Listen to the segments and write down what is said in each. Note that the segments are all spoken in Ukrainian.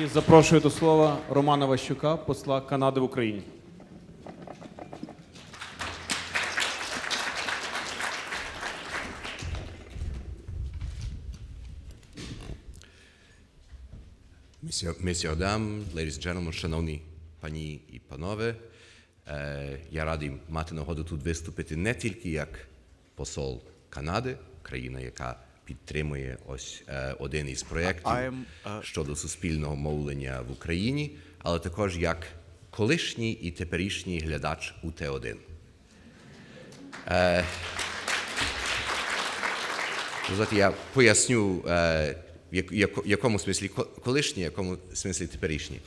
І запрошую до слова Романа Ващука, посла Канади в Україні. Monsieur, Dame, ladies and gentlemen, шановні пані і панове, е, я радий мати нагоду тут виступити не тільки як посол Канади, країна, яка підтримує ось е, один із проєктів uh, щодо суспільного мовлення в Україні, але також як колишній і теперішній глядач УТ-1. Е, знаєте, я поясню, е, в як- як- якому смислі ко- колишній, якому смислі теперішній.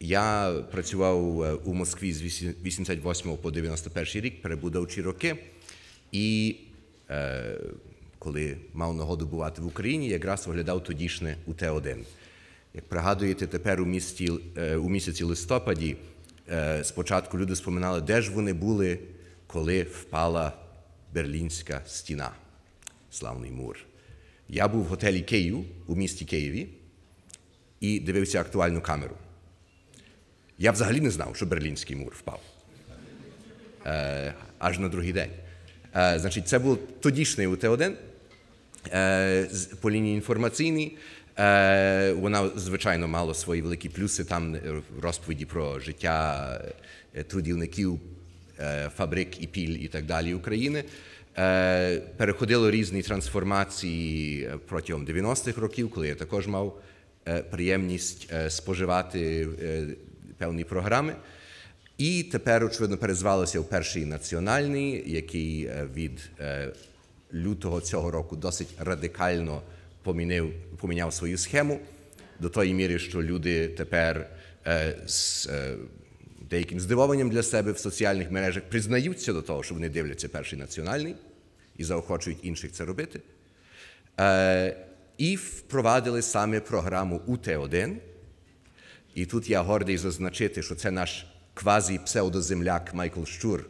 Я працював у Москві з 88 по 91 рік, перебудовчі роки. І коли мав нагоду бувати в Україні, якраз оглядав тодішнє УТ-1. Як пригадуєте, тепер у, місті, е, у місяці листопаді е, спочатку люди споминали, де ж вони були, коли впала Берлінська стіна, славний мур. Я був в готелі Київ у місті Києві і дивився актуальну камеру. Я взагалі не знав, що Берлінський мур впав. Е, аж на другий день. Е, значить, це був тодішній УТ-1 е, по лінії інформаційній. Е, вона, звичайно, мала свої великі плюси там розповіді про життя трудівників, фабрик і піль і так далі України. Переходило різні трансформації протягом 90-х років, коли я також мав приємність споживати певні програми. І тепер, очевидно, перезвалося в перший національний, який е, від е, лютого цього року досить радикально помінив, поміняв свою схему до тої міри, що люди тепер е, з деяким здивованням для себе в соціальних мережах признаються до того, що вони дивляться перший національний і заохочують інших це робити. І впровадили саме програму УТ-1, і тут я гордий зазначити, що це наш квазі-псевдоземляк Майкл Щур.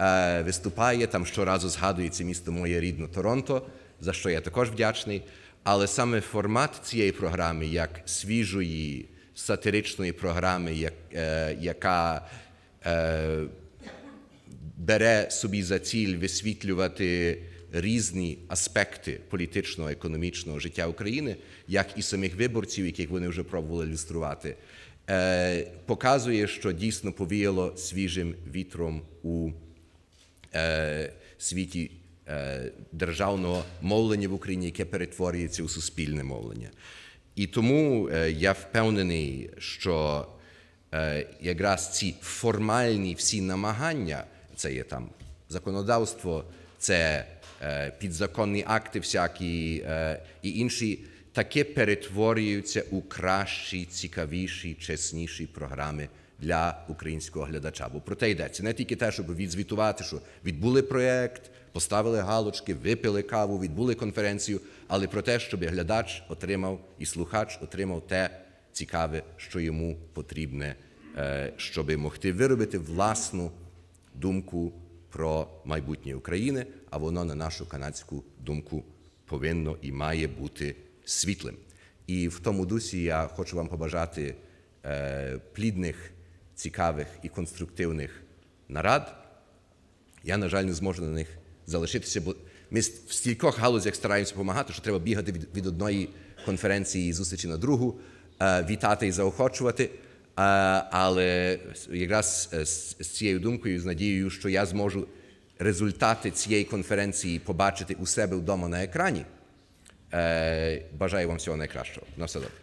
Е, виступає, там щоразу згадується місто моє рідне Торонто, за що я також вдячний. Але саме формат цієї програми, як свіжої сатиричної програми, як, е, яка е, бере собі за ціль висвітлювати різні аспекти політичного, економічного життя України, як і самих виборців, яких вони вже пробували ілюструвати, показує, що дійсно повіяло свіжим вітром у е, світі е, державного мовлення в Україні, яке перетворюється у суспільне мовлення. І тому е, я впевнений, що е, якраз ці формальні всі намагання, це є там законодавство, це е, підзаконні акти всякі е, і інші, таки перетворюються у кращі, цікавіші, чесніші програми для українського глядача. Бо про те йдеться не тільки те, щоб відзвітувати, що відбули проєкт, поставили галочки, випили каву, відбули конференцію, але про те, щоб глядач отримав і слухач отримав те цікаве, що йому потрібне, е, щоб могти виробити власну думку про майбутнє України, а воно на нашу канадську думку повинно і має бути світлим. І в тому дусі я хочу вам побажати е, плідних, цікавих і конструктивних нарад. Я, на жаль, не зможу на них залишитися, бо ми в стількох галузях стараємося допомагати, що треба бігати від, від одної конференції і зустрічі на другу, е, вітати і заохочувати. Е, але якраз з цією думкою, з надією, що я зможу результати цієї конференції побачити у себе вдома на екрані. Бажаю вам всього найкращого. На все добре.